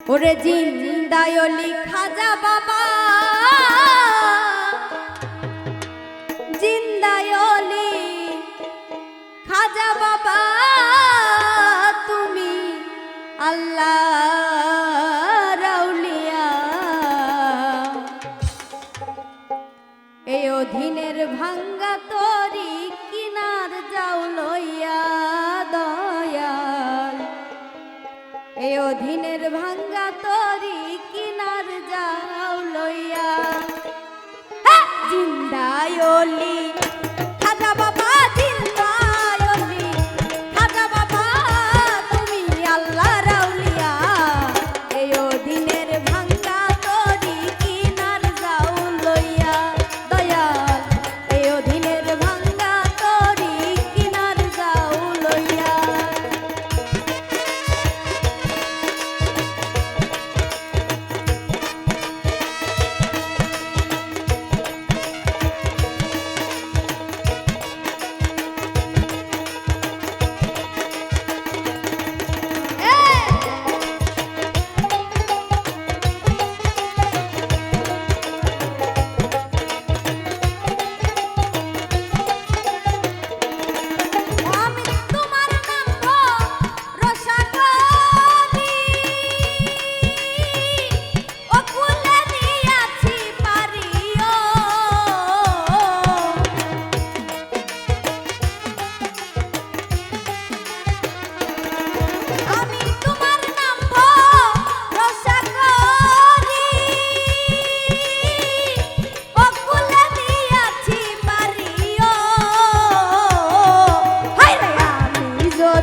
ওরে জিন্দায়লি খাজা বাবা। জিন্দায়লি খাজা বাবা। তুমি আল্লাহ রাউলিয়া এই অধীনের ভাঙ্গা তরি কিনার যাও লইয়া দয়াল অধীনের ভাঙ্গা তরি কিনার যাও লইয়া হ্যাঁ! জিন্দায়লি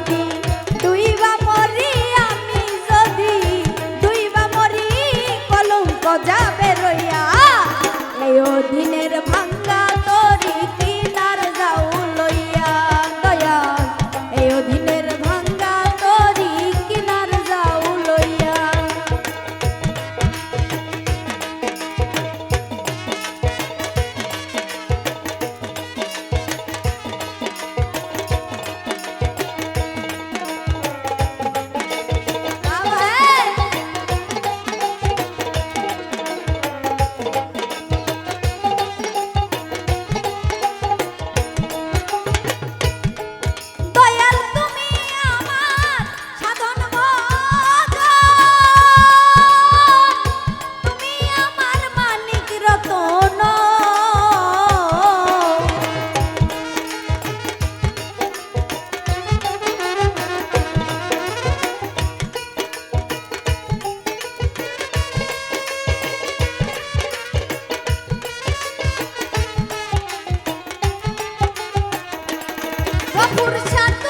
thank you পুরসাদ